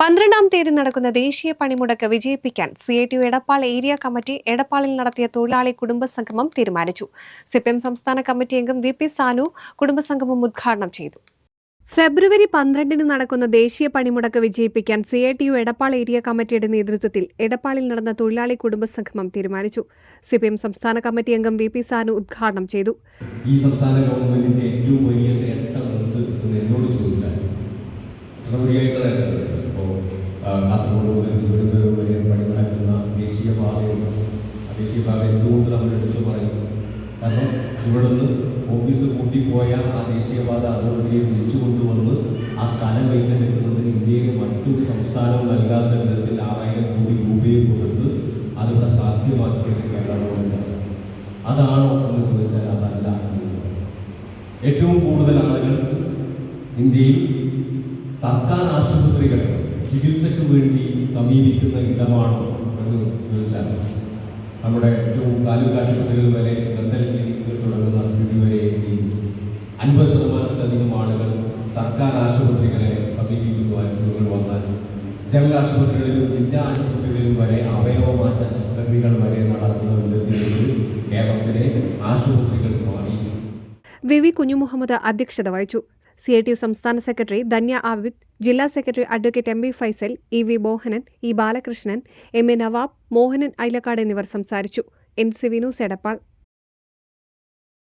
പന്ത്രണ്ടാം തീയതി നടക്കുന്ന ദേശീയ പണിമുടക്ക് വിജയിപ്പിക്കാൻ C I T Edappal area committee എടപ്പാളിൽ നടത്തിയ തൊഴിലാളി കുടുംബ സംഗമം തീരുമാനിച്ചു സിപിഎം സംസ്ഥാന കമ്മിറ്റി അംഗം വി പി സാനു കുടുംബസംഗമം ഉദ്ഘാടനം ചെയ്തു. ഫെബ്രുവരി പന്ത്രണ്ടിന് നടക്കുന്ന ദേശീയ പണിമുടക്ക് വിജയിപ്പിക്കാൻ C I T U Edappal area കമ്മിറ്റിയുടെ നേതൃത്വത്തിൽ എടപ്പാളിൽ നടന്ന തൊഴിലാളി കുടുംബ സംഗമം തീരുമാനിച്ചു സിപിഎം സംസ്ഥാന കമ്മിറ്റി അംഗം വി പി സാനു ഉദ്ഘാടനം ചെയ്തു. ഈ സംസ്ഥാന ഗവൺമെന്റിന്റെ ഏറ്റവും വലിയ നേട്ടം എന്നോട് ചോദിച്ചാൽ കാസർഗോഡ് മുതൽ തിരുവനന്തപുരം വരെ പണി നടക്കുന്ന ദേശീയപാതയുണ്ട് ആ ദേശീയപാത എന്തുകൊണ്ട് നമ്മൾ എടുത്തു പറയുന്നു കാരണം ഇവിടുന്ന് ഓഫീസ് കൂട്ടിപ്പോയ ആ ദേശീയപാത അതോറിറ്റിയെ തിരിച്ചു കൊണ്ടുവന്ന് ആ സ്ഥലം ഏറ്റെടുക്കുന്നതിന് ഇന്ത്യയിലെ മറ്റൊരു സംസ്ഥാനവും നൽകാത്ത വിധത്തിൽ ആറായിരം കോടി രൂപയും കൊടുത്ത് അതിവിടെ സാധ്യമാക്കിയത് കേരള അതാണോ എന്ന് ചോദിച്ചാൽ അതല്ല ഏറ്റവും കൂടുതൽ ആളുകൾ ഇന്ത്യയിൽ സർക്കാർ ആശുപത്രികൾ ചികിത്സയ്ക്ക് വേണ്ടി സമീപിക്കുന്ന ഇടമാണ് എന്ന് ചോദിച്ചാൽ നമ്മുടെ ഏറ്റവും താലൂക്ക് ആശുപത്രികൾ വരെ ദന്തൽ ക്ലിനിക്കുകൾ തുടങ്ങുന്ന സ്ഥിതി വരെ എത്തി അൻപത് ശതമാനത്തിലധികം ആളുകൾ സർക്കാർ ആശുപത്രികളെ സമീപിക്കുന്നു അസുഖങ്ങൾ വന്നാൽ ജനറൽ ആശുപത്രികളിലും ജില്ലാ ആശുപത്രികളിലും വരെ അവയവമാറ്റ ശസ്ത്രക്രിയകൾ വരെ നടത്തുന്ന വിധത്തിലേക്ക് കേരളത്തിലെ ആശുപത്രികൾ മാറി. വി വി കുഞ്ഞുമുഹമ്മദ് അധ്യക്ഷത വഹിച്ചു. സി ഐ ടി യു സംസ്ഥാന സെക്രട്ടറി ധന്യ ആവിദ് ജില്ലാ secretary advocate M V Faisal E V Mohanan E Balakrishnan M A Nawab Mohanan Ailakkad എന്നിവർ സംസാരിച്ചു. N C Vinu news Edappal.